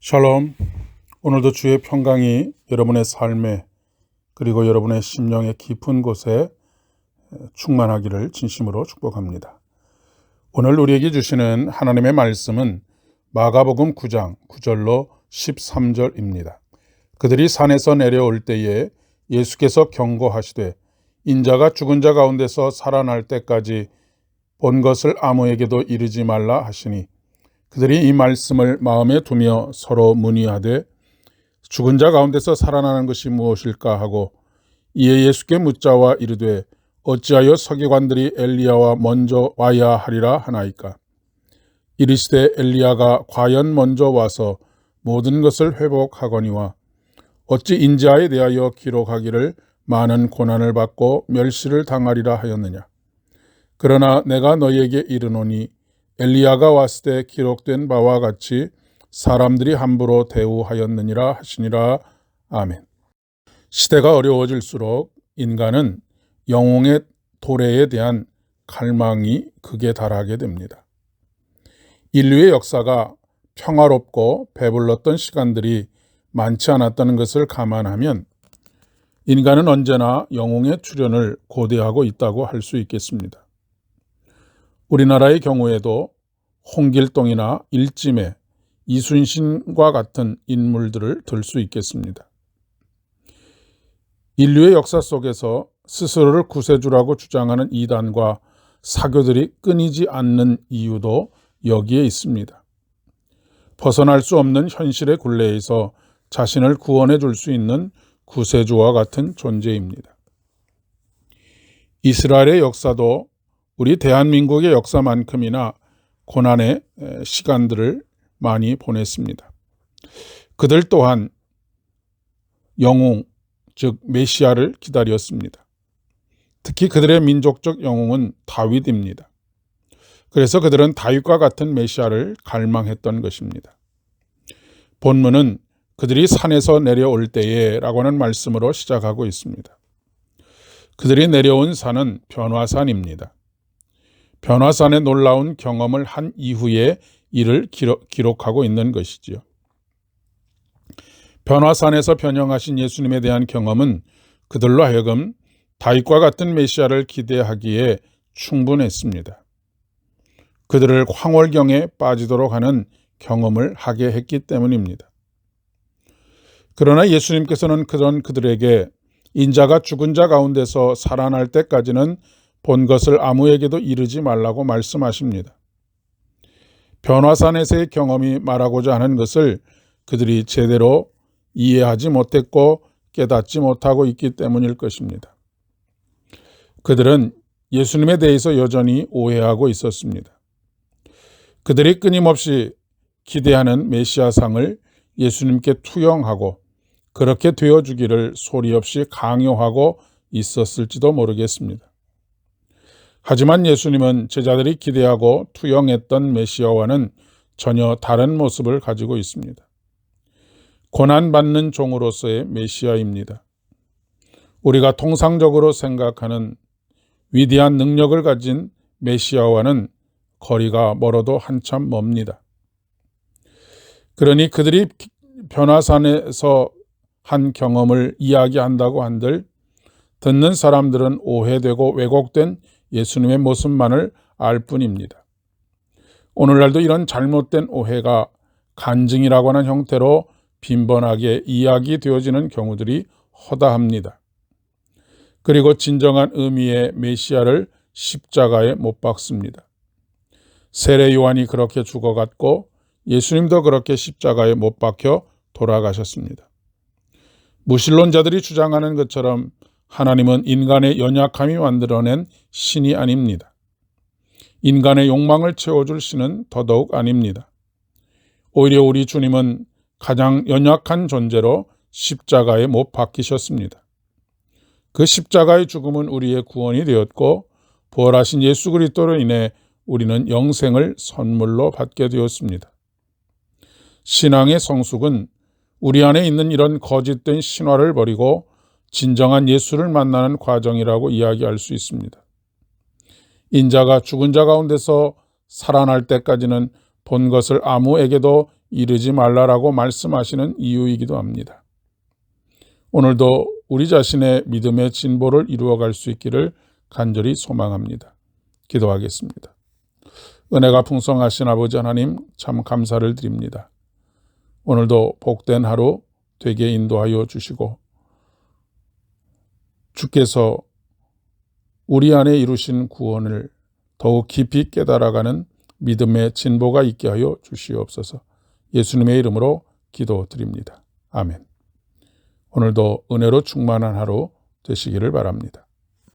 샬롬. 오늘도 주의 평강이 여러분의 삶에 그리고 여러분의 심령의 깊은 곳에 충만하기를 진심으로 축복합니다. 오늘 우리에게 주시는 하나님의 말씀은 마가복음 9장 9절로 13절입니다. 그들이 산에서 내려올 때에 예수께서 경고하시되 인자가 죽은 자 가운데서 살아날 때까지 본 것을 아무에게도 이르지 말라 하시니 그들이 이 말씀을 마음에 두며 서로 문의하되 죽은 자 가운데서 살아나는 것이 무엇일까 하고 이에 예수께 묻자와 이르되 어찌하여 서기관들이 엘리야와 먼저 와야 하리라 하나이까? 이르시되 엘리야가 과연 먼저 와서 모든 것을 회복하거니와 어찌 인자에 대하여 기록하기를 많은 고난을 받고 멸시를 당하리라 하였느냐? 그러나 내가 너희에게 이르노니 엘리야가 왔을 때 기록된 바와 같이 사람들이 함부로 대우하였느니라 하시니라. 아멘. 시대가 어려워질수록 인간은 영웅의 도래에 대한 갈망이 극에 달하게 됩니다. 인류의 역사가 평화롭고 배불렀던 시간들이 많지 않았다는 것을 감안하면 인간은 언제나 영웅의 출현을 고대하고 있다고 할 수 있겠습니다. 우리나라의 경우에도 홍길동이나 일찜의 이순신과 같은 인물들을 들 수 있겠습니다. 인류의 역사 속에서 스스로를 구세주라고 주장하는 이단과 사교들이 끊이지 않는 이유도 여기에 있습니다. 벗어날 수 없는 현실의 굴레에서 자신을 구원해 줄 수 있는 구세주와 같은 존재입니다. 이스라엘의 역사도 우리 대한민국의 역사만큼이나 고난의 시간들을 많이 보냈습니다. 그들 또한 영웅, 즉 메시아를 기다렸습니다. 특히 그들의 민족적 영웅은 다윗입니다. 그래서 그들은 다윗과 같은 메시아를 갈망했던 것입니다. 본문은 그들이 산에서 내려올 때에 라고 하는 말씀으로 시작하고 있습니다. 그들이 내려온 산은 변화산입니다. 변화산의 놀라운 경험을 한 이후에 이를 기록, 하고 있는 것이지요. 변화산에서 변형하신 예수님에 대한 경험은 그들로 하여금 다윗과 같은 메시아를 기대하기에 충분했습니다. 그들을 황홀경에 빠지도록 하는 경험을 하게 했기 때문입니다. 그러나 예수님께서는 그런 그들에게 인자가 죽은 자 가운데서 살아날 때까지는 본 것을 아무에게도 이르지 말라고 말씀하십니다. 변화산에서의 경험이 말하고자 하는 것을 그들이 제대로 이해하지 못했고 깨닫지 못하고 있기 때문일 것입니다. 그들은 예수님에 대해서 여전히 오해하고 있었습니다. 그들이 끊임없이 기대하는 메시아상을 예수님께 투영하고 그렇게 되어주기를 소리 없이 강요하고 있었을지도 모르겠습니다. 하지만 예수님은 제자들이 기대하고 투영했던 메시아와는 전혀 다른 모습을 가지고 있습니다. 고난받는 종으로서의 메시아입니다. 우리가 통상적으로 생각하는 위대한 능력을 가진 메시아와는 거리가 멀어도 한참 멉니다. 그러니 그들이 변화산에서 한 경험을 이야기한다고 한들 듣는 사람들은 오해되고 왜곡된 예수님의 모습만을 알 뿐입니다. 오늘날도 이런 잘못된 오해가 간증이라고 하는 형태로 빈번하게 이야기되어지는 경우들이 허다합니다. 그리고 진정한 의미의 메시아를 십자가에 못 박습니다. 세례 요한이 그렇게 죽어갔고 예수님도 그렇게 십자가에 못 박혀 돌아가셨습니다. 무신론자들이 주장하는 것처럼 하나님은 인간의 연약함이 만들어낸 신이 아닙니다. 인간의 욕망을 채워줄 신은 더더욱 아닙니다. 오히려 우리 주님은 가장 연약한 존재로 십자가에 못 박히셨습니다. 그 십자가의 죽음은 우리의 구원이 되었고 부활하신 예수 그리스도로 인해 우리는 영생을 선물로 받게 되었습니다. 신앙의 성숙은 우리 안에 있는 이런 거짓된 신화를 버리고 진정한 예수를 만나는 과정이라고 이야기할 수 있습니다. 인자가 죽은 자 가운데서 살아날 때까지는 본 것을 아무에게도 이르지 말라라고 말씀하시는 이유이기도 합니다. 오늘도 우리 자신의 믿음의 진보를 이루어갈 수 있기를 간절히 소망합니다. 기도하겠습니다. 은혜가 풍성하신 아버지 하나님 참 감사를 드립니다. 오늘도 복된 하루 되게 인도하여 주시고 주께서 우리 안에 이루신 구원을 더욱 깊이 깨달아가는 믿음의 진보가 있게 하여 주시옵소서. 예수님의 이름으로 기도드립니다. 아멘. 오늘도 은혜로 충만한 하루 되시기를 바랍니다.